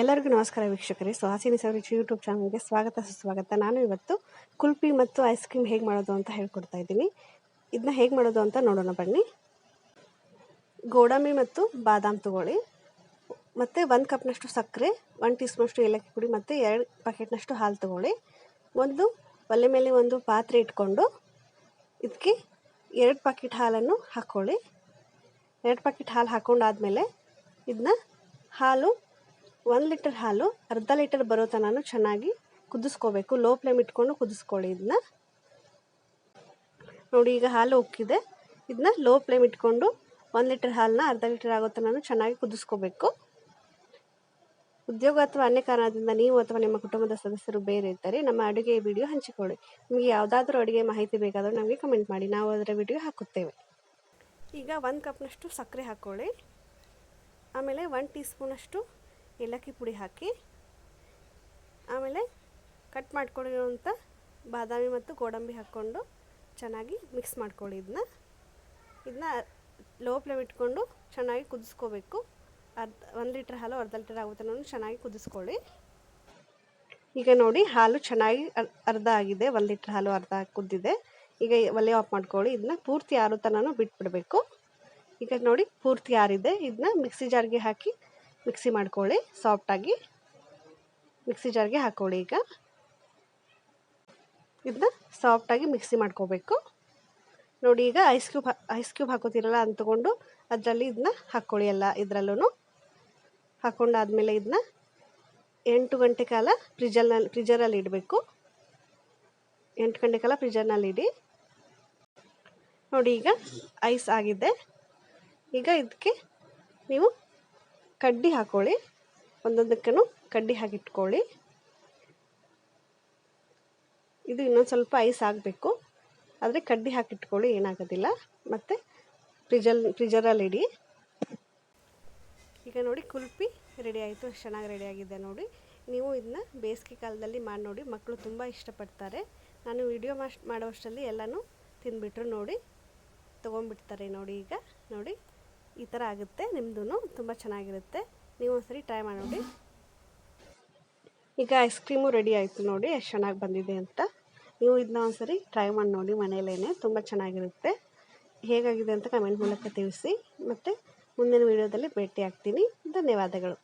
ಎಲ್ಲರಿಗೂ ನಮಸ್ಕಾರ ವೀಕ್ಷಕರೇ. ಸುಹಾಸಿನಿ ಸವರಿಚ್ ಯೂಟ್ಯೂಬ್ ಚಾನಲ್ಗೆ ಸ್ವಾಗತ, ಸುಸ್ವಾಗತ. ನಾನು ಇವತ್ತು ಕುಲ್ಪಿ ಮತ್ತು ಐಸ್ ಕ್ರೀಮ್ ಹೇಗೆ ಮಾಡೋದು ಅಂತ ಹೇಳ್ಕೊಡ್ತಾ ಇದ್ದೀನಿ. ಇದನ್ನ ಹೇಗೆ ಮಾಡೋದು ಅಂತ ನೋಡೋಣ ಬನ್ನಿ. ಗೋಡಂಬಿ ಮತ್ತು ಬಾದಾಮ್ ತಗೊಳ್ಳಿ. ಮತ್ತು ಒಂದು ಕಪ್ನಷ್ಟು ಸಕ್ಕರೆ ಒನ್ ಟೀ ಸ್ಪೂನಷ್ಟು ಏಲಕ್ಕಿ ಪುಡಿ ಮತ್ತು ಎರಡು ಪ್ಯಾಕೆಟ್ನಷ್ಟು ಹಾಲು ತಗೊಳ್ಳಿ. ಒಂದು ಒಲೆ ಮೇಲೆ ಒಂದು ಪಾತ್ರೆ ಇಟ್ಕೊಂಡು ಇದಕ್ಕೆ ಎರಡು ಪ್ಯಾಕೆಟ್ ಹಾಲನ್ನು ಹಾಕ್ಕೊಳ್ಳಿ ಎರಡು ಪ್ಯಾಕೆಟ್ ಹಾಲು ಹಾಕ್ಕೊಂಡಾದಮೇಲೆ ಇದನ್ನ ಹಾಲು ಒಂದು ಲೀಟರ್ ಹಾಲು, ಅರ್ಧ ಲೀಟರ್ ಬರೋ ತನಕ ಚೆನ್ನಾಗಿ ಕುದಿಸ್ಕೋಬೇಕು. ಲೋ ಫ್ಲೇಮ್ ಇಟ್ಕೊಂಡು ಕುದಿಸ್ಕೊಳ್ಳಿ ಇದನ್ನ ನೋಡಿ, ಈಗ ಹಾಲು ಉಕ್ಕಿದೆ. ಇದನ್ನ ಲೋ ಫ್ಲೇಮ್ ಇಟ್ಕೊಂಡು ಒಂದು ಲೀಟರ್ ಹಾಲನ್ನ ಅರ್ಧ ಲೀಟರ್ ಆಗೋ ತನಕ ಚೆನ್ನಾಗಿ ಕುದಿಸ್ಕೋಬೇಕು. ಉದ್ಯೋಗ ಅಥವಾ ಅನ್ಯ ಕಾರಣದಿಂದ ನೀವು ಅಥವಾ ನಿಮ್ಮ ಕುಟುಂಬದ ಸದಸ್ಯರು ಬೇರೆ ಇದ್ದರೆ ನಮ್ಮ ಅಡುಗೆ ವಿಡಿಯೋ ಹಂಚಿಕೊಳ್ಳಿ. ನಿಮಗೆ ಯಾವುದಾದ್ರೂ ಅಡುಗೆ ಮಾಹಿತಿ ಬೇಕಾದರೂ ನಮಗೆ ಕಮೆಂಟ್ ಮಾಡಿ. ನಾವು ಅದರ ವಿಡಿಯೋ ಹಾಕುತ್ತೇವೆ. ಈಗ ಒಂದು ಕಪ್ನಷ್ಟು ಸಕ್ಕರೆ ಹಾಕ್ಕೊಳ್ಳಿ. ಆಮೇಲೆ ಒನ್ ಟೀ ಸ್ಪೂನಷ್ಟು ಏಲಕ್ಕಿ ಪುಡಿ ಹಾಕಿ, ಆಮೇಲೆ ಕಟ್ ಮಾಡ್ಕೊಂಡಿರುವಂಥ ಬಾದಾಮಿ ಮತ್ತು ಗೋಡಂಬಿ ಹಾಕ್ಕೊಂಡು ಚೆನ್ನಾಗಿ ಮಿಕ್ಸ್ ಮಾಡ್ಕೊಳ್ಳಿ ಇದನ್ನ ಇದನ್ನ ಲೋ ಫ್ಲೇಮ್ ಇಟ್ಕೊಂಡು ಚೆನ್ನಾಗಿ ಕುದಿಸ್ಕೋಬೇಕು. ಅರ್ಧ, ಒಂದು ಲೀಟ್ರ್ ಹಾಲು ಅರ್ಧ ಲೀಟರ್ ಆಗುತ್ತೆ ಚೆನ್ನಾಗಿ ಕುದಿಸ್ಕೊಳ್ಳಿ. ಈಗ ನೋಡಿ ಹಾಲು ಚೆನ್ನಾಗಿ ಅರ್ಧ ಆಗಿದೆ, ಒಂದು ಲೀಟ್ರ್ ಹಾಲು ಅರ್ಧ ಕುದ್ದಿದೆ. ಈಗ ಒಲೆ ಆಫ್ ಮಾಡ್ಕೊಳ್ಳಿ ಇದನ್ನ ಪೂರ್ತಿ ಆರೋ ತನಕ ಬಿಟ್ಬಿಡಬೇಕು. ಈಗ ನೋಡಿ ಪೂರ್ತಿ ಆರಿದೆ ಇದನ್ನ ಮಿಕ್ಸಿ ಜಾರ್ಗೆ ಹಾಕಿ ಮಿಕ್ಸಿ ಮಾಡ್ಕೊಳ್ಳಿ. ಸಾಫ್ಟಾಗಿ ಮಿಕ್ಸಿ ಜಾರ್ಗೆ ಹಾಕ್ಕೊಳ್ಳಿ ಈಗ. ಇದನ್ನ ಸಾಫ್ಟಾಗಿ ಮಿಕ್ಸಿ ಮಾಡ್ಕೋಬೇಕು. ನೋಡಿ ಈಗ ಐಸ್ ಕ್ಯೂಬ್ ಐಸ್ ಕ್ಯೂಬ್ ಹಾಕೋತಿರಲ್ಲ ಅಂತ ತಗೊಂಡು ಅದರಲ್ಲಿ ಇದನ್ನ ಹಾಕ್ಕೊಳ್ಳಿ ಎಲ್ಲ ಇದರಲ್ಲೂ ಹಾಕ್ಕೊಂಡಾದಮೇಲೆ ಇದನ್ನ ಎಂಟು ಗಂಟೆ ಕಾಲ ಫ್ರಿಜರ್ನಲ್ಲಿ ಫ್ರಿಜ್ಜರಲ್ಲಿ ಇಡಬೇಕು. ಎಂಟು ಗಂಟೆ ಕಾಲ ಫ್ರಿಜ್ಜರ್ನಲ್ಲಿ ಇಡಿ. ನೋಡಿ ಈಗ ಐಸ್ ಆಗಿದೆ. ಈಗ ಇದಕ್ಕೆ ನೀವು ಕಡ್ಡಿ ಹಾಕ್ಕೊಳ್ಳಿ ಒಂದೊಂದಕ್ಕೂ ಕಡ್ಡಿ ಹಾಕಿಟ್ಕೊಳ್ಳಿ. ಇದು ಇನ್ನೊಂದು ಸ್ವಲ್ಪ ಐಸ್ ಆಗಬೇಕು. ಆದರೆ ಕಡ್ಡಿ ಹಾಕಿಟ್ಕೊಳ್ಳಿ, ಏನಾಗೋದಿಲ್ಲ. ಮತ್ತು ಫ್ರಿಜಲ್, ಫ್ರಿಜರಲ್ಲಿ ಇಡಿ. ಈಗ ನೋಡಿ ಕುಲ್ಪಿ ರೆಡಿ ಆಯಿತು ಚೆನ್ನಾಗಿ ರೆಡಿ ಆಗಿದೆ ನೋಡಿ. ನೀವು ಇದನ್ನ ಬೇಸಿಗೆ ಕಾಲದಲ್ಲಿ ಮಾಡಿ ನೋಡಿ ಮಕ್ಕಳು ತುಂಬ ಇಷ್ಟಪಡ್ತಾರೆ. ನಾನು ವಿಡಿಯೋ ಮಾಸ್ಟ್ ಮಾಡೋಷ್ಟರಲ್ಲಿ ಎಲ್ಲನೂ ತಿಂದುಬಿಟ್ರು ನೋಡಿ. ತೊಗೊಂಡ್ಬಿಡ್ತಾರೆ ನೋಡಿ ಈಗ, ನೋಡಿ. ಈ ಥರ ಆಗುತ್ತೆ ನಿಮ್ಮದು ತುಂಬ ಚೆನ್ನಾಗಿರುತ್ತೆ. ನೀವು ಒಂದ್ಸರಿ ಟ್ರೈ ಮಾಡಿ ನೋಡಿ. ಈಗ ಐಸ್ ಕ್ರೀಮು ರೆಡಿ ಆಯಿತು ನೋಡಿ ಎಷ್ಟು ಚೆನ್ನಾಗಿ ಬಂದಿದೆ ಅಂತ. ನೀವು ಇದನ್ನ ಒಂದ್ಸರಿ ಟ್ರೈ ಮಾಡಿ ನೋಡಿ ಮನೆಯಲ್ಲೇ ತುಂಬ ಚೆನ್ನಾಗಿರುತ್ತೆ. ಹೇಗಾಗಿದೆ ಅಂತ ಕಮೆಂಟ್ ಮೂಲಕ ತಿಳಿಸಿ. ಮತ್ತು ಮುಂದಿನ ವೀಡಿಯೋದಲ್ಲಿ ಭೇಟಿ ಆಗ್ತೀನಿ ಧನ್ಯವಾದಗಳು.